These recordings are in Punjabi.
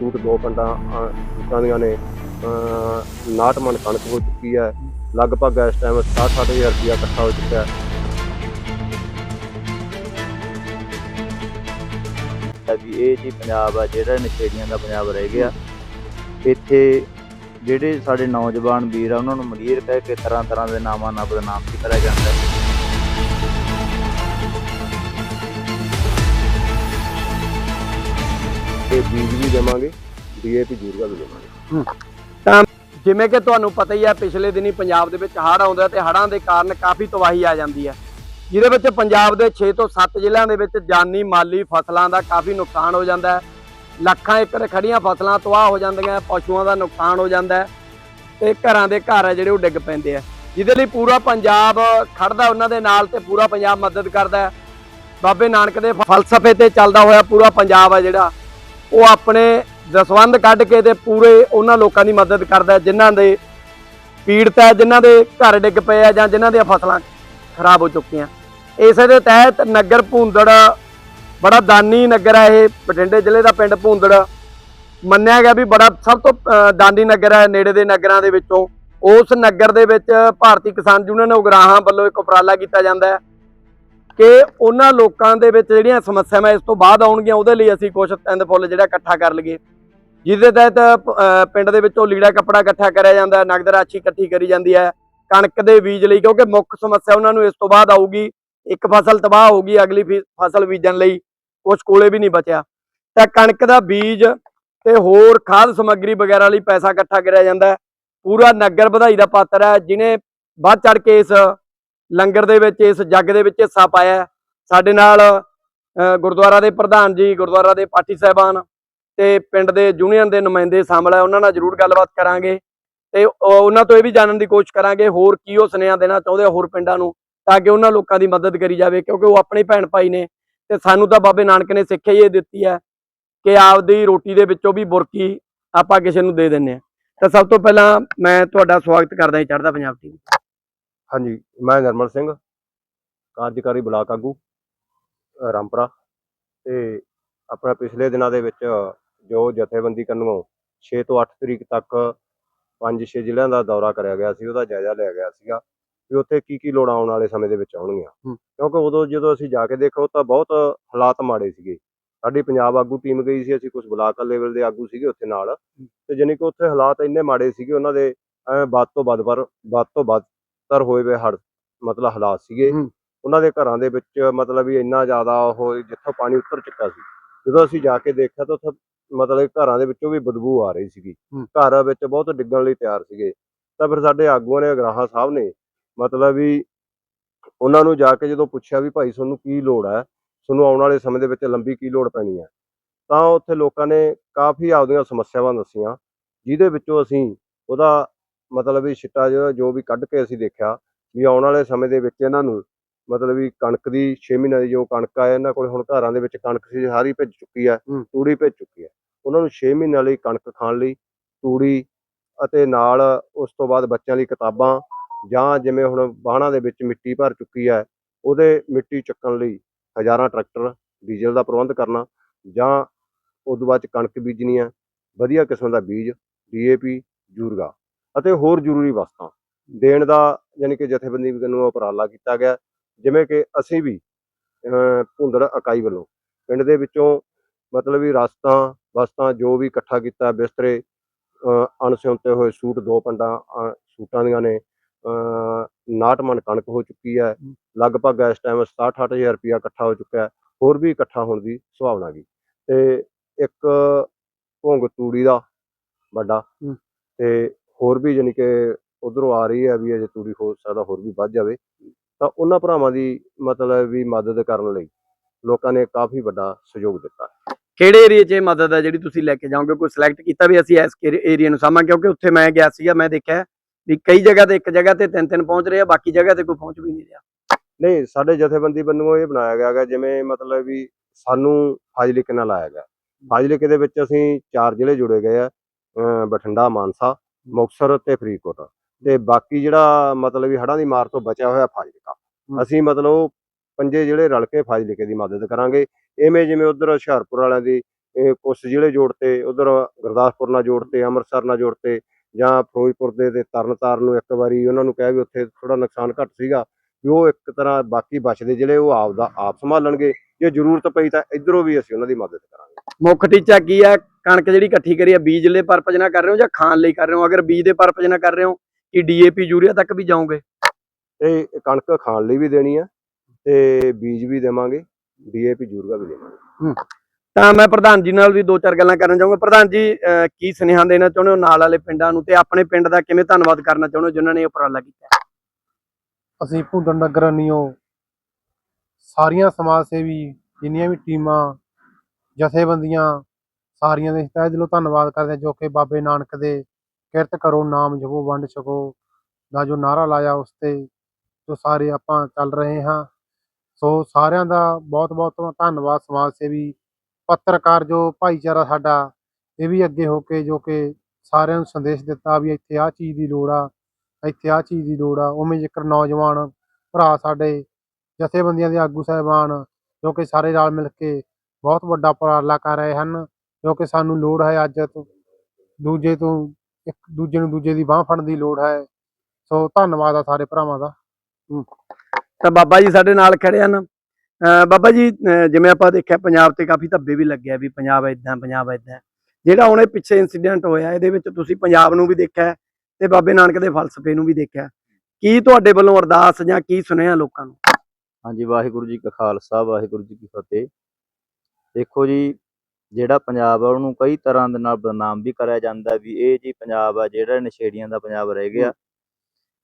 ਸੂਟ ਦੋ ਪੰਡਾਂ ਅ, ਸੂਟਾਂ ਦੀਆਂ ਨੇ ਅ, 59 ਮਣ ਕਣਕ ਹੋ ਚੁੱਕੀ ਹੈ। ਲਗਭਗ ਇਸ ਟਾਈਮ 60-60000 ਰੁਪਇਆ ਇਕੱਠਾ ਹੋ ਚੁੱਕਾ ਹੈ। ਵੀ ਇਹ ਜੀ ਪੰਜਾਬ ਆ ਜਿਹੜਾ ਨਸ਼ੇੜੀਆਂ ਦਾ ਪੰਜਾਬ ਰਹਿ ਗਿਆ। ਇੱਥੇ ਜਿਹੜੇ ਸਾਡੇ ਨੌਜਵਾਨ ਵੀਰ ਆ ਉਹਨਾਂ ਨੂੰ ਮਲੀਰ ਕਹਿ ਕੇ ਤਰ੍ਹਾਂ ਤਰ੍ਹਾਂ ਦੇ ਨਾਮਾਂ ਨਾਲ ਬਦਨਾਮ ਕੀਤਾ ਜਾਂਦਾ ਹੈ। ਤੇ ਬੀਜ ਵੀ ਦੇਵਾਂਗੇ, ਡੀਏਪੀ ਜੂਰਗਾ ਵੀ ਦੇਵਾਂਗੇ। ਜਿਵੇਂ ਕਿ ਤੁਹਾਨੂੰ ਪਤਾ ਹੀ ਹੈ ਪਿਛਲੇ ਦਿਨੀ ਪੰਜਾਬ ਦੇ ਵਿੱਚ ਹੜ੍ਹ ਆਉਂਦਾ ਤੇ ਹੜ੍ਹਾਂ ਦੇ ਕਾਰਨ ਕਾਫੀ ਤਬਾਹੀ ਆ ਜਾਂਦੀ ਹੈ। ਜਿਹਦੇ ਵਿੱਚ ਪੰਜਾਬ ਦੇ 6 ਤੋਂ 7 ਜ਼ਿਲ੍ਹਿਆਂ ਦੇ ਵਿੱਚ ਜਾਨੀ ਮਾਲੀ ਫਸਲਾਂ ਦਾ ਕਾਫੀ ਨੁਕਸਾਨ ਹੋ ਜਾਂਦਾ ਹੈ। ਲੱਖਾਂ ਏਕੜ ਖੜੀਆਂ ਫਸਲਾਂ ਤਬਾਹ ਹੋ ਜਾਂਦੀਆਂ ਪਸ਼ੂਆਂ ਦਾ ਨੁਕਸਾਨ ਹੋ ਜਾਂਦਾ ਹੈ ਤੇ ਘਰਾਂ ਦੇ ਘਰ ਆ ਜਿਹੜੇ ਉਹ ਡਿੱਗ ਪੈਂਦੇ ਆ। ਜਿਹਦੇ ਲਈ ਪੂਰਾ ਪੰਜਾਬ ਖੜਦਾ ਉਹਨਾਂ ਦੇ ਨਾਲ ਤੇ ਪੂਰਾ ਪੰਜਾਬ ਮਦਦ ਕਰਦਾ ਹੈ। ਬਾਬੇ ਨਾਨਕ ਦੇ ਫਲਸਫੇ ਤੇ ਚੱਲਦਾ ਹੋਇਆ ਪੂਰਾ ਪੰਜਾਬ ਆ ਜਿਹੜਾ। ਉਹ ਆਪਣੇ ਦਸਵੰਧ ਕੱਢ ਕੇ ਤੇ ਪੂਰੇ ਉਹਨਾਂ ਲੋਕਾਂ ਦੀ ਮਦਦ ਕਰਦਾ ਹੈ, ਜਿਨ੍ਹਾਂ ਦੇ ਪੀੜਤ ਹੈ, ਜਿਨ੍ਹਾਂ ਦੇ ਘਰ ਡਿੱਗ ਪਏ ਆ ਜਾਂ ਜਿਨ੍ਹਾਂ ਦੀਆਂ ਫਸਲਾਂ ਖਰਾਬ ਹੋ ਚੁੱਕੀਆਂ। ਇਸੇ ਦੇ ਤਹਿਤ ਨਗਰ ਭੂੰਦੜ, ਬੜਾ ਦਾਨੀ ਨਗਰ ਹੈ ਇਹ, ਬਠਿੰਡੇ ਜ਼ਿਲ੍ਹੇ ਦਾ ਪਿੰਡ ਭੂੰਦੜ। ਮੰਨਿਆ ਗਿਆ ਵੀ ਬੜਾ ਸਭ ਤੋਂ ਦਾਨੀ ਨਗਰ ਹੈ, ਨੇੜੇ ਦੇ ਨਗਰਾਂ ਦੇ ਵਿੱਚੋਂ। ਉਸ ਨਗਰ ਦੇ ਵਿੱਚ ਭਾਰਤੀ ਕਿਸਾਨ ਯੂਨੀਅਨ ਉਗਰਾਹਾਂ ਵੱਲੋਂ ਇੱਕ ਉਪਰਾਲਾ ਕੀਤਾ ਜਾਂਦਾ ਹੈ। ਕਿ ਉਹਨਾਂ ਲੋਕਾਂ ਦੇ ਵਿੱਚ ਜਿਹੜੀਆਂ ਸਮੱਸਿਆਵਾਂ ਇਸ ਤੋਂ ਬਾਅਦ ਆਉਣਗੀਆਂ, ਉਹਦੇ ਲਈ ਅਸੀਂ ਕੁਛ ਤਿੰਨ ਫੁੱਲ ਜਿਹੜਾ ਇਕੱਠਾ ਕਰ ਲਈਏ। ਜਿਹਦੇ ਤਹਿਤ ਪਿੰਡ ਦੇ ਵਿੱਚੋਂ ਲੀੜਾ ਕੱਪੜਾ ਇਕੱਠਾ ਕਰਿਆ ਜਾਂਦਾ, ਨਗਦ ਰਾਸ਼ੀ ਇਕੱਠੀ ਕਰੀ ਜਾਂਦੀ ਹੈ, ਕਣਕ ਦੇ ਬੀਜ ਲਈ, ਕਿਉਂਕਿ ਮੁੱਖ ਸਮੱਸਿਆ ਉਹਨਾਂ ਨੂੰ ਇਸ ਤੋਂ ਬਾਅਦ ਆਊਗੀ। ਇੱਕ ਫਸਲ ਤਬਾਹ ਹੋਊਗੀ ਅਗਲੀ ਫੀ- ਫਸਲ ਬੀਜਣ ਲਈ ਕੁਛ ਕੋਲੇ ਵੀ ਨਹੀਂ ਬਚਿਆ। ਤਾਂ ਕਣਕ ਦਾ ਬੀਜ ਤੇ ਹੋਰ ਖਾਦ ਸਮੱਗਰੀ ਵਗੈਰਾ ਲਈ ਪੈਸਾ ਇਕੱਠਾ ਕਰਿਆ ਜਾਂਦਾ ਪੂਰਾ ਨਗਰ ਵਧਾਈ ਦਾ ਪਾਤਰ ਹੈ ਜਿਨੇ ਵੱਧ ਚੜ ਕੇ ਇਸ ਲੰਗਰ ਦੇ ਵਿੱਚ, ਇਸ ਜੱਗ ਦੇ ਵਿੱਚ ਹਿੱਸਾ ਪਾਇਆ ਸਾਡੇ ਨਾਲ ਗੁਰਦੁਆਰਾ ਦੇ ਪ੍ਰਧਾਨ ਜੀ, ਗੁਰਦੁਆਰਾ ਦੇ ਪਾਠੀ ਸਾਹਿਬਾਨ ਤੇ ਪਿੰਡ ਦੇ ਯੂਨੀਅਨ ਦੇ ਨੁਮਾਇੰਦੇ ਸ਼ਾਮਲ ਹੈ। ਉਹਨਾਂ ਨਾਲ ਜ਼ਰੂਰ ਗੱਲਬਾਤ ਕਰਾਂਗੇ ਤੇ ਉਹਨਾਂ ਤੋਂ ਇਹ ਵੀ ਜਾਣਨ ਦੀ ਕੋਸ਼ਿਸ਼ ਕਰਾਂਗੇ ਹੋਰ ਕੀ ਉਹ ਸੁਨੇਹਾ ਦੇਣਾ ਚਾਹੁੰਦੇ ਹੋਰ ਪਿੰਡਾਂ ਨੂੰ ਤਾਂ ਕਿ ਉਹਨਾਂ ਲੋਕਾਂ ਦੀ ਮਦਦ ਕਰੀ ਜਾਵੇ ਕਿਉਂਕਿ ਉਹ ਆਪਣੇ ਭੈਣ ਭਾਈ ਨੇ ਤੇ ਸਾਨੂੰ ਤਾਂ ਬਾਬੇ ਨਾਨਕ ਨੇ ਸਿੱਖਿਆ ਹੀ ਇਹ ਦਿੱਤੀ ਹੈ ਕਿ ਆਪਦੀ ਰੋਟੀ ਦੇ ਵਿੱਚੋਂ ਵੀ ਬੁਰਕੀ ਆਪਾਂ ਕਿਸੇ ਨੂੰ ਦੇ ਦਿੰਨੇ ਆ ਤਾਂ ਸਭ ਤੋਂ ਪਹਿਲਾਂ ਮੈਂ ਤੁਹਾਡਾ ਸਵਾਗਤ ਕਰਦਾ ਹਾਂ ਚੜ੍ਹਦਾ ਪੰਜਾਬ ਟੀਵੀ। ਹਾਂਜੀ ਮੈਂ ਨਰਮਲ ਸਿੰਘ ਕਾਰਜਕਾਰੀ ਬਲਾਕ ਆਗੂ ਰਾਮਪੁਰਾ ਤੇ ਆਪਣਾ ਪਿਛਲੇ ਦਿਨਾਂ ਦੇ ਵਿੱਚ ਜੋ ਜਥੇਬੰਦੀ ਕੰਨੋਂ 6 ਤੋਂ 8 ਤਰੀਕ ਤੱਕ ਪੰਜ ਛੇ ਜ਼ਿਲ੍ਹਿਆਂ ਦਾ ਦੌਰਾ ਕਰਿਆ ਗਿਆ ਸੀ ਉਹਦਾ ਜਾਇਜ਼ਾ ਲਿਆ ਗਿਆ ਸੀਗਾ ਵੀ ਉੱਥੇ ਕੀ ਕੀ ਲੋੜਾਂ ਆਉਣ ਵਾਲੇ ਸਮੇਂ ਦੇ ਵਿੱਚ ਆਉਣਗੀਆਂ। ਕਿਉਂਕਿ ਉਦੋਂ ਜਦੋਂ ਅਸੀਂ ਜਾ ਕੇ ਦੇਖੋ ਤਾਂ ਬਹੁਤ ਹਾਲਾਤ ਮਾੜੇ ਸੀਗੇ। ਸਾਡੀ ਪੰਜਾਬ ਆਗੂ ਟੀਮ ਗਈ ਸੀ ਅਸੀਂ ਕੁਝ ਬਲਾਕ ਲੈਵਲ ਦੇ ਆਗੂ ਸੀਗੇ ਉੱਥੇ ਨਾਲ ਤੇ ਜਾਣੀ ਕਿ ਉੱਥੇ ਹਾਲਾਤ ਇੰਨੇ ਮਾੜੇ ਸੀਗੇ ਉਹਨਾਂ ਦੇ ਵੱਧ ਤੋਂ ਵੱਧ ਪਰ ਵੱਧ ਤੋਂ ਵੱਧਤਰ ਹੋਏ ਵੇ ਹੜ ਮਤਲਬ ਹਾਲਾਤ ਸੀਗੇ। ਉਹਨਾਂ ਦੇ ਘਰਾਂ ਦੇ ਵਿੱਚ ਮਤਲਬ ਵੀ ਇੰਨਾ ਜ਼ਿਆਦਾ ਉਹ ਜਿੱਥੋਂ ਪਾਣੀ ਉੱਤਰ ਚੁੱਕਾ ਸੀ ਜਦੋਂ ਅਸੀਂ ਜਾ ਕੇ ਦੇਖਿਆ ਤਾਂ ਉੱਥੇ ਮਤਲਬ ਘਰਾਂ ਦੇ ਵਿੱਚੋਂ ਵੀ ਬਦਬੂ ਆ ਰਹੀ ਸੀਗੀ। ਘਰ ਵਿੱਚ ਬਹੁਤ ਡਿੱਗਣ ਲਈ ਤਿਆਰ ਸੀਗੇ। ਤਾਂ ਫਿਰ ਸਾਡੇ ਆਗੂਆਂ ਨੇ ਗਰਾਹਾ ਸਾਹਿਬ ਨੇ ਮਤਲਬ ਵੀ ਉਹਨਾਂ ਨੂੰ ਜਾ ਕੇ ਜਦੋਂ ਪੁੱਛਿਆ ਵੀ ਭਾਈ ਤੁਹਾਨੂੰ ਕੀ ਲੋੜ ਹੈ? ਤੁਹਾਨੂੰ ਆਉਣ ਵਾਲੇ ਸਮੇਂ ਦੇ ਵਿੱਚ ਲੰਬੀ ਕੀ ਲੋੜ ਪੈਣੀ ਹੈ? ਤਾਂ ਉੱਥੇ ਲੋਕਾਂ ਨੇ ਕਾਫੀ ਆਪਦੀਆਂ ਸਮੱਸਿਆਵਾਂ ਦੱਸੀਆਂ ਜਿਹਦੇ ਵਿੱਚੋਂ ਅਸੀਂ ਉਹਦਾ ਮਤਲਬ ਵੀ ਛਿੱਟਾ ਜਿਹੜਾ ਜੋ ਵੀ ਕੱਢ ਕੇ ਅਸੀਂ ਦੇਖਿਆ ਵੀ ਆਉਣ ਵਾਲੇ ਸਮੇਂ ਦੇ ਵਿੱਚ ਇਹਨਾਂ ਨੂੰ ਮਤਲਬ ਵੀ ਕਣਕ ਦੀ 6 ਮਹੀਨਿਆਂ ਦੀ ਜੋ ਕਣਕ ਆ ਇਹਨਾਂ ਕੋਲ ਹੁਣ ਘਰਾਂ ਦੇ ਵਿੱਚ ਕਣਕ ਸੀ ਸਾਰੀ ਭਿੱਜ ਚੁੱਕੀ ਹੂੰ। ਤੂੜੀ ਭਿੱਜ ਚੁੱਕੀ ਹੈ ਉਹਨਾਂ ਨੂੰ 6 ਮਹੀਨਿਆਂ ਲਈ ਕਣਕ ਖਾਣ ਲਈ ਤੂੜੀ ਅਤੇ ਨਾਲ ਉਸ ਤੋਂ ਬਾਅਦ ਬੱਚਿਆਂ ਲਈ ਕਿਤਾਬਾਂ ਜਾਂ ਜਿਵੇਂ ਹੁਣ ਬਾਹਣਾ ਦੇ ਵਿੱਚ ਮਿੱਟੀ ਭਰ ਚੁੱਕੀ ਹੈ ਉਹਦੇ ਮਿੱਟੀ ਚੱਕਣ ਲਈ ਹਜ਼ਾਰਾਂ ਟਰੈਕਟਰ ਡੀਜ਼ਲ ਦਾ ਪ੍ਰਬੰਧ ਕਰਨਾ ਜਾਂ ਉਸ ਤੋਂ ਬਾਅਦ ਕਣਕ ਬੀਜਣੀ ਹੈ ਵਧੀਆ ਕਿਸਮ ਦਾ ਬੀਜ ਡੀਏਪੀ ਜੂਰਗਾ ਅਤੇ ਹੋਰ ਜ਼ਰੂਰੀ ਵਸਤਾਂ। ਦੇਣ ਦਾ ਯਾਨੀ ਕਿ ਜਥੇਬੰਦੀ ਨੂੰ ਉਪਰਾਲਾ ਕੀਤਾ ਗਿਆ ਜਿਵੇਂ ਕਿ ਅਸੀਂ ਵੀ ਭੁੰਦੜ ਇਕਾਈ ਵੱਲੋਂ ਪਿੰਡ ਦੇ ਵਿੱਚੋਂ ਮਤਲਬ ਵੀ ਰਸਤਾਂ ਵਸਤਾਂ ਜੋ ਵੀ ਇਕੱਠਾ ਕੀਤਾ ਬਿਸਤਰੇ ਅਣਸਿਉਂਤੇ ਹੋਏ ਸੂਟ ਦੋ ਪੰਡਾਂ ਸੂਟਾਂ ਦੀਆਂ ਨੇ ਅਹ, 59 ਮਣ ਕਣਕ ਹੋ ਚੁੱਕੀ ਹੈ ਲਗਭਗ ਇਸ ਟਾਈਮ 67-8000 ਰੁਪਇਆ ਇਕੱਠਾ ਹੋ ਚੁੱਕਾ ਹੈ ਹੋਰ ਵੀ ਇਕੱਠਾ ਹੋਣ ਦੀ ਸੰਭਾਵਨਾ ਗੀ ਤੇ ਇੱਕ ਭੁੰਗ ਤੂੜੀ ਦਾ ਵੱਡਾ। ਤੇ ਹੋਰ ਵੀ ਯਾਨੀ ਕਿ ਉਧਰੋਂ ਆ ਰਹੀ ਹੈ ਵੀ ਅਜੇ ਤੂੜੀ ਹੋ ਸਕਦਾ ਹੋਰ ਵੀ ਵੱਧ ਜਾਵੇ ਤਾਂ ਉਹਨਾਂ ਭਰਾਵਾਂ ਦੀ ਮਤਲਬ ਵੀ ਮਦਦ ਕਰਨ ਲਈ ਲੋਕਾਂ ਨੇ ਕਾਫੀ ਵੱਡਾ ਸਹਿਯੋਗ ਦਿੱਤਾ। ਕਿਹੜੇ ਏਰੀਆ 'ਚ ਇਹ ਮਦਦ ਹੈ ਜਿਹੜੀ ਤੁਸੀਂ ਲੈ ਕੇ ਜਾਓਗੇ? ਕੋਈ ਸਿਲੈਕਟ ਕੀਤਾ ਵੀ ਅਸੀਂ ਇਸ ਏਰੀਆ ਨੂੰ ਸਾਂਭਾਂ? ਕਿਉਂਕਿ ਉੱਥੇ ਮੈਂ ਗਿਆ ਸੀਗਾ ਮੈਂ ਦੇਖਿਆ ਵੀ ਕਈ ਜਗ੍ਹਾ ਤੇ ਇੱਕ ਜਗ੍ਹਾ ਤੇ ਤਿੰਨ ਤਿੰਨ ਪਹੁੰਚ ਰਹੇ ਆ ਬਾਕੀ ਜਗ੍ਹਾ ਤੇ ਕੋਈ ਪਹੁੰਚ ਵੀ ਨਹੀਂ ਰਿਹਾ। ਨਹੀਂ ਸਾਡੇ ਜਥੇਬੰਦੀ ਵੱਲੋਂ ਇਹ ਬਣਾਇਆ ਗਿਆ ਗਾ ਜਿਵੇਂ ਮਤਲਬ ਵੀ ਸਾਨੂੰ ਫਾਜ਼ਿਲਕੇ ਨਾਲ ਲਾਇਆ ਗਿਆ। ਫਾਜ਼ਿਲਕੇ ਦੇ ਵਿੱਚ ਅਸੀਂ ਚਾਰ ਜ਼ਿਲ੍ਹੇ ਜੁੜੇ ਗਏ ਆ ਬਠਿੰਡਾ ਮਾਨਸਾ ਮੁਕਤਸਰ ਤੇ ਫਰੀਦਕੋਟ। ਤੇ ਬਾਕੀ ਜਿਹੜਾ ਮਤਲਬ ਵੀ ਹੜ੍ਹਾਂ ਦੀ ਮਾਰ ਤੋਂ ਬਚਿਆ ਹੋਇਆ ਫਾਜ਼ਿਲਕਾ। ਅਸੀਂ ਮਤਲਬ ਉਹ ਪੰਜੇ ਜਿਹੜੇ ਰਲ ਕੇ ਫਾਜ਼ਿਲਕੇ ਦੀ ਮਦਦ ਕਰਾਂਗੇ। ਐਵੇਂ ਜਿਵੇਂ ਉਧਰ ਹੁਸ਼ਿਆਰਪੁਰ ਵਾਲਿਆਂ ਦੀ ਇਹ ਕੁਛ ਜ਼ਿਲ੍ਹੇ ਜੋੜਤੇ ਉਧਰ ਗੁਰਦਾਸਪੁਰ ਨਾਲ ਜੋੜਤੇ ਅੰਮ੍ਰਿਤਸਰ ਨਾਲ ਜੋੜਤੇ ਜਾਂ ਫਿਰੋਜ਼ਪੁਰ ਦੇ ਤੇ ਤਰਨਤਾਰਨ ਨੂੰ ਇੱਕ ਵਾਰੀ ਉਹਨਾਂ ਨੂੰ ਕਿਹਾ ਵੀ ਉੱਥੇ ਥੋੜਾ ਨੁਕਸਾਨ ਘੱਟ ਸੀਗਾ ਵੀ ਉਹ ਇੱਕ ਤਰ੍ਹਾਂ ਬਾਕੀ ਬਚਦੇ ਜਿਹੜੇ ਉਹ ਆਪ ਦਾ ਆਪ ਸੰਭਾਲਣਗੇ। ਜੇ ਜ਼ਰੂਰਤ ਪਈ ਤਾਂ ਇਧਰੋਂ ਵੀ ਅਸੀਂ ਉਹਨਾਂ ਦੀ ਮਦਦ ਕਰਾਂਗੇ। ਮੁੱਖ ਟੀਚਾ ਕੀ ਹੈ? ਕਣਕ ਜਿਹੜੀ ਇਕੱਠੀ ਕਰੀ ਹੈ ਬੀਜ ਲਈ ਪਰਪਸ ਨਾਲ ਕਰ ਰਹੇ ਹੋ ਜਾਂ ਖਾਣ ਲਈ ਕਰ ਰਹੇ ਹੋ? ਅਗਰ ਬੀਜ ਦੇ ਪਰਪਸ ਨਾਲ ਕਰ ਰਹੇ ਹੋ ਕਿ ਡੀਏਪੀ ਯੂਰੀਆ ਤੱਕ ਵੀ ਜਾਓਗੇ? ਇਹ ਕਣਕ ਖਾਣ ਲਈ ਵੀ ਦੇਣੀ ਆ ਤੇ ਬੀਜ ਵੀ ਦੇਵਾਂਗੇ ਡੀਏਪੀ ਯੂਰੀਆ ਵੀ ਦੇਵਾਂਗੇ। ਤਾਂ ਮੈਂ ਪ੍ਰਧਾਨ ਜੀ ਨਾਲ ਵੀ ਦੋ ਚਾਰ ਗੱਲਾਂ ਕਰਨਾ ਚਾਹੂੰਗਾ ਪ੍ਰਧਾਨ ਜੀ ਕੀ ਸੁਨੇਹਾ ਦੇਣਾ ਚਾਹੁੰਦੇ ਹੋ ਨਾਲ ਵਾਲੇ ਪਿੰਡਾਂ ਨੂੰ ਤੇ ਆਪਣੇ ਪਿੰਡ ਦਾ ਕਿਵੇਂ ਧੰਨਵਾਦ ਕਰਨਾ ਚਾਹੁੰਦੇ ਹੋ ਜਿਨ੍ਹਾਂ ਨੇ ਇਹ ਉਪਰਾਲਾ ਕੀਤਾ? ਅਸੀਂ ਭੁੰਦੜ ਨਗਰ ਨਿਓ ਸਾਰੀਆਂ ਸਮਾਜ ਸੇਵੀ ਜਿੰਨੀਆਂ ਵੀ ਟੀਮਾਂ ਜਥੇਬੰਦੀਆਂ ਸਾਰੀਆਂ ਦੇ ਤਹਿ ਦਿਲੋਂ ਧੰਨਵਾਦ ਕਰਦੇ ਹਾਂ, ਜੋ ਕਿ ਬਾਬੇ ਨਾਨਕ ਦੇ ਕਿਰਤ ਕਰੋ, ਨਾਮ ਜਪੋ, ਵੰਡ ਛਕੋ, ਦਾ ਜੋ ਨਾਰਾ ਲਾਇਆ ਉਸ ਤੇ, ਜੋ ਸਾਰੇ ਆਪਾਂ ਚੱਲ ਰਹੇ ਹਾਂ। ਸੋ ਸਾਰਿਆਂ ਦਾ ਬਹੁਤ ਬਹੁਤ ਧੰਨਵਾਦ, ਸਮਾਜ ਸੇਵੀ, ਪੱਤਰਕਾਰ ਜੋ ਭਾਈਚਾਰਾ ਸਾਡਾ, ਇਹ ਵੀ ਅੱਗੇ ਹੋ ਕੇ ਜੋ ਕਿ ਸਾਰਿਆਂ ਨੂੰ ਸੰਦੇਸ਼ ਦਿੱਤਾ ਵੀ ਇੱਥੇ ਆਹ ਚੀਜ਼ ਦੀ ਲੋੜ ਆ, ਇੱਥੇ ਆਹ ਚੀਜ਼ ਦੀ ਲੋੜ ਆ। ਉਵੇਂ ਜੇਕਰ ਨੌਜਵਾਨ ਭਰਾ ਸਾਡੇ ਜਥੇਬੰਦੀਆਂ ਦੇ ਆਗੂ ਸਾਹਿਬਾਨ ਜੋ ਕਿ ਸਾਰੇ ਰਲ ਮਿਲ ਕੇ ਬਹੁਤ ਵੱਡਾ ਉਪਰਾਲਾ ਕਰ ਰਹੇ ਹਨ ਜੋ ਕਿ ਸਾਨੂੰ ਲੋੜ ਹੈ ਅੱਜ ਤੋਂ ਦੂਜੇ ਤੋਂ ਇੱਕ ਦੂਜੇ ਨੂੰ ਦੂਜੇ ਦੀ ਬਾਹ ਫੜਨ ਦੀ ਲੋੜ ਹੈ। ਸੋ ਧੰਨਵਾਦ ਆ ਸਾਰੇ ਭਰਾਵਾਂ ਦਾ। ਤਾਂ ਬਾਬਾ ਜੀ ਸਾਡੇ ਨਾਲ ਖੜੇ ਹਨ। ਬਾਬਾ ਜੀ ਜਿਵੇਂ ਆਪਾਂ ਦੇਖਿਆ ਪੰਜਾਬ ਤੇ ਕਾਫੀ ਧੱਬੇ ਵੀ ਲੱਗਿਆ ਵੀ ਪੰਜਾਬ ਇਦਾਂ ਪੰਜਾਬ ਇਦਾਂ ਜਿਹੜਾ ਹੁਣੇ ਪਿੱਛੇ ਇਨਸੀਡੈਂਟ ਹੋਇਆ ਇਹਦੇ ਵਿੱਚ ਤੁਸੀਂ ਪੰਜਾਬ ਨੂੰ ਵੀ ਦੇਖਿਆ ਤੇ ਬਾਬੇ ਨਾਨਕ ਦੇ ਫਲਸਫੇ ਨੂੰ ਵੀ ਦੇਖਿਆ ਕੀ ਤੁਹਾਡੇ ਵੱਲੋਂ ਅਰਦਾਸ ਜਾਂ ਕੀ ਸੁਨੇਹਾ ਲੋਕਾਂ ਨੂੰ? ਹਾਂਜੀ ਵਾਹਿਗੁਰੂ ਜੀ ਕਾ ਖਾਲਸਾ ਵਾਹਿਗੁਰੂ ਜੀ ਕੀ ਫਤਿਹ। ਦੇਖੋ ਜੀ ਜਿਹੜਾ ਪੰਜਾਬ ਆ ਉਹਨੂੰ ਕਈ ਤਰ੍ਹਾਂ ਦੇ ਨਾਲ ਬਦਨਾਮ ਵੀ ਕਰਿਆ ਜਾਂਦਾ ਵੀ ਇਹ ਜੀ ਪੰਜਾਬ ਆ ਜਿਹੜਾ ਨਸ਼ੇੜੀਆਂ ਦਾ ਪੰਜਾਬ ਰਹਿ ਗਿਆ।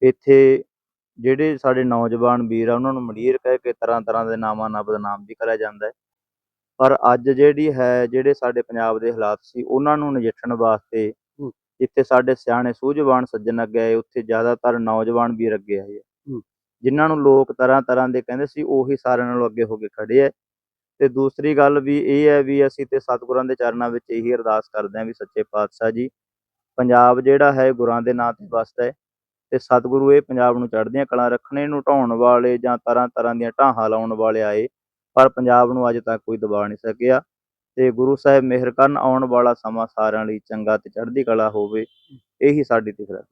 ਇੱਥੇ ਜਿਹੜੇ ਸਾਡੇ ਨੌਜਵਾਨ ਵੀਰ ਆ ਉਹਨਾਂ ਨੂੰ ਮੰਡੀਰ ਕਹਿ ਕੇ ਤਰ੍ਹਾਂ ਤਰ੍ਹਾਂ ਦੇ ਨਾਮਾਂ ਨਾਲ ਬਦਨਾਮ ਵੀ ਕਰਿਆ ਜਾਂਦਾ ਹੈ। ਪਰ ਅੱਜ ਜਿਹੜੀ ਹੈ ਜਿਹੜੇ ਸਾਡੇ ਪੰਜਾਬ ਦੇ ਹਾਲਾਤ ਸੀ ਉਹਨਾਂ ਨੂੰ ਨਜਿੱਠਣ ਵਾਸਤੇ ਜਿੱਥੇ ਸਾਡੇ ਸਿਆਣੇ ਸੂਝਵਾਨ ਸੱਜਣ ਅੱਗੇ ਆਏ ਉੱਥੇ ਜ਼ਿਆਦਾਤਰ ਨੌਜਵਾਨ ਵੀਰ ਅੱਗੇ ਆਏ ਜਿਨ੍ਹਾਂ ਨੂੰ ਲੋਕ ਤਰ੍ਹਾਂ ਤਰ੍ਹਾਂ ਦੇ ਕਹਿੰਦੇ ਸੀ ਉਹੀ ਸਾਰਿਆਂ ਨਾਲੋਂ ਅੱਗੇ ਹੋ ਕੇ ਖੜੇ ਐ ਤੇ ਦੂਸਰੀ ਗੱਲ ਵੀ ਇਹ ਹੈ ਵੀ ਅਸੀਂ ਤੇ ਸਤਿਗੁਰਾਂ ਦੇ ਚਰਨਾਂ ਵਿੱਚ ਇਹੀ ਅਰਦਾਸ ਕਰਦੇ ਹਾਂ ਵੀ ਸੱਚੇ ਪਾਤਸ਼ਾਹ ਜੀ, ਪੰਜਾਬ ਜਿਹੜਾ ਹੈ ਗੁਰਾਂ ਦੇ ਨਾਂ ਤੇ ਵਸਦਾ ਹੈ ਤੇ ਸਤਿਗੁਰੂ ਇਹ ਪੰਜਾਬ ਨੂੰ ਚੜ੍ਹਦੀਆਂ ਕਲਾ ਰੱਖਣੇ ਨੂੰ ਢਾਉਣ ਵਾਲੇ ਜਾਂ ਤਰ੍ਹਾਂ ਤਰ੍ਹਾਂ ਦੀਆਂ ਢਾਹਾਂ ਲਾਉਣ ਵਾਲੇ ਆਏ, ਪਰ ਪੰਜਾਬ ਨੂੰ ਅੱਜ ਤੱਕ ਕੋਈ ਦਬਾ ਨਹੀਂ ਸਕਿਆ ਤੇ ਗੁਰੂ ਸਾਹਿਬ ਮਿਹਰ ਕਰਨ ਆਉਣ ਵਾਲਾ ਸਮਾਂ ਸਾਰਿਆਂ ਲਈ ਚੰਗਾ ਤੇ ਚੜ੍ਹਦੀ ਕਲਾ ਹੋਵੇ, ਇਹੀ ਸਾਡੀ ਤਿਖਰਾ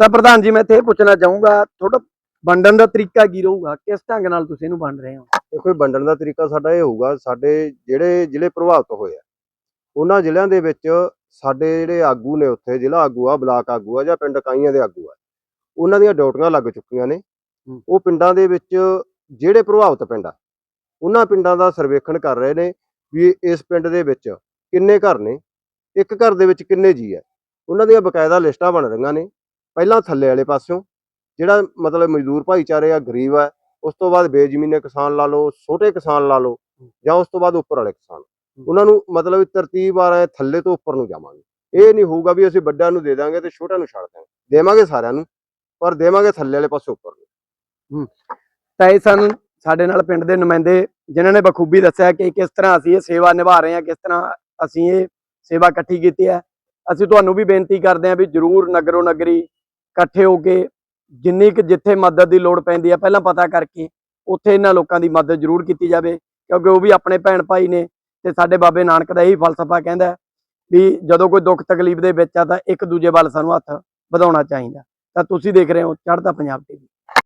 ਤਾਂ ਪ੍ਰਧਾਨ ਜੀ, ਮੈਂ ਇੱਥੇ ਇਹ ਪੁੱਛਣਾ ਚਾਹੂੰਗਾ, ਤੁਹਾਡਾ ਵੰਡਣ ਦਾ ਤਰੀਕਾ ਕੀ ਰਹੂਗਾ? ਕਿਸ ਢੰਗ ਨਾਲ ਤੁਸੀਂ ਇਹਨੂੰ ਵੰਡ ਰਹੇ ਹੋ? ਦੇਖੋ ਇਹ ਵੰਡਣ ਦਾ ਤਰੀਕਾ ਸਾਡਾ ਇਹ ਹੋਊਗਾ ਸਾਡੇ ਜਿਹੜੇ ਜ਼ਿਲ੍ਹੇ ਪ੍ਰਭਾਵਿਤ ਹੋਏ ਆ ਉਹਨਾਂ ਜ਼ਿਲ੍ਹਿਆਂ ਦੇ ਵਿੱਚ ਸਾਡੇ ਜਿਹੜੇ ਆਗੂ ਨੇ ਉੱਥੇ ਜ਼ਿਲ੍ਹਾ ਆਗੂ ਆ ਬਲਾਕ ਆਗੂ ਆ ਜਾਂ ਪਿੰਡ ਇਕਾਈਆਂ ਦੇ ਆਗੂ ਆ ਉਹਨਾਂ ਦੀਆਂ ਡਿਊਟੀਆਂ ਲੱਗ ਚੁੱਕੀਆਂ ਨੇ। ਉਹ ਪਿੰਡਾਂ ਦੇ ਵਿੱਚ ਜਿਹੜੇ ਪ੍ਰਭਾਵਿਤ ਪਿੰਡ ਆ ਉਹਨਾਂ ਪਿੰਡਾਂ ਦਾ ਸਰਵੇਖਣ ਕਰ ਰਹੇ ਨੇ ਵੀ ਇਸ ਪਿੰਡ ਦੇ ਵਿੱਚ ਕਿੰਨੇ ਘਰ ਨੇ ਇੱਕ ਘਰ ਦੇ ਵਿੱਚ ਕਿੰਨੇ ਜੀ ਆ ਉਹਨਾਂ ਦੀਆਂ ਬਕਾਇਦਾ ਲਿਸਟਾਂ ਬਣ ਰਹੀਆਂ ਨੇ ਪਹਿਲਾਂ ਥੱਲੇ ਵਾਲੇ ਪਾਸਿਓਂ ਜਿਹੜਾ ਮਤਲਬ ਮਜ਼ਦੂਰ ਭਾਈਚਾਰੇ ਆ ਗਰੀਬ ਆ ਉਸ ਤੋਂ ਬਾਅਦ ਬੇਜ਼ਮੀਨੇ ਕਿਸਾਨ ਲਾ ਲਓ ਛੋਟੇ ਕਿਸਾਨ ਲਾ ਲਓ ਜਾਂ ਉਸ ਤੋਂ ਬਾਅਦ ਉੱਪਰ ਵਾਲੇ ਕਿਸਾਨ। ਉਹਨਾਂ ਨੂੰ ਮਤਲਬ ਤਰਤੀਬ ਆ ਰਹੇ ਥੱਲੇ ਤੋਂ ਉੱਪਰ ਨੂੰ ਜਾਵਾਂਗੇ। ਇਹ ਨਹੀਂ ਹੋਊਗਾ ਵੀ ਅਸੀਂ ਵੱਡਿਆਂ ਨੂੰ ਦੇ ਦਾਂਗੇ ਤੇ ਛੋਟਿਆਂ ਨੂੰ ਛੱਡ ਦਾਂਗੇ ਦੇਵਾਂਗੇ ਸਾਰਿਆਂ ਨੂੰ ਪਰ ਦੇਵਾਂਗੇ ਥੱਲੇ ਵਾਲੇ ਪਾਸੇ ਉੱਪਰ ਨੂੰ। ਤਾਂ ਇਹ ਸਨ ਸਾਡੇ ਨਾਲ ਪਿੰਡ ਦੇ ਨੁਮਾਇੰਦੇ ਜਿਨ੍ਹਾਂ ਨੇ ਬਖੂਬੀ ਦੱਸਿਆ ਕਿ ਕਿਸ ਤਰ੍ਹਾਂ ਅਸੀਂ ਇਹ ਸੇਵਾ ਨਿਭਾ ਰਹੇ ਹਾਂ ਕਿਸ ਤਰ੍ਹਾਂ ਅਸੀਂ ਇਹ ਸੇਵਾ ਇਕੱਠੀ ਕੀਤੀ ਹੈ। ਅਸੀਂ ਤੁਹਾਨੂੰ ਵੀ ਬੇਨਤੀ ਕਰਦੇ ਹਾਂ ਵੀ ਜਰੂਰ ਨਗਰੋ ਨਗਰੀ ਇਕੱਠੇ ਹੋ ਕੇ ਜਿੰਨੀ ਕਿ ਜਿੱਥੇ ਮਦਦ ਦੀ ਲੋੜ ਪੈਂਦੀ ਹੈ ਪਹਿਲਾਂ ਪਤਾ ਕਰਕੇ ਉੱਥੇ ਇਹਨਾਂ ਲੋਕਾਂ ਦੀ ਮਦਦ ਜ਼ਰੂਰ ਕੀਤੀ ਜਾਵੇ, ਕਿਉਂਕਿ ਉਹ ਵੀ ਆਪਣੇ ਭੈਣ ਭਾਈ ਨੇ ਤੇ ਸਾਡੇ ਬਾਬੇ ਨਾਨਕ ਦਾ ਇਹੀ ਫਲਸਫਾ ਕਹਿੰਦਾ ਵੀ ਜਦੋਂ ਕੋਈ ਦੁੱਖ ਤਕਲੀਫ ਦੇ ਵਿੱਚ ਆ ਤਾਂ ਇੱਕ ਦੂਜੇ ਵੱਲ ਸਾਨੂੰ ਹੱਥ ਵਧਾਉਣਾ ਚਾਹੀਦਾ। ਤਾਂ ਤੁਸੀਂ ਦੇਖ ਰਹੇ ਹੋ ਚੜ੍ਹਦਾ ਪੰਜਾਬ ਟੀਵੀ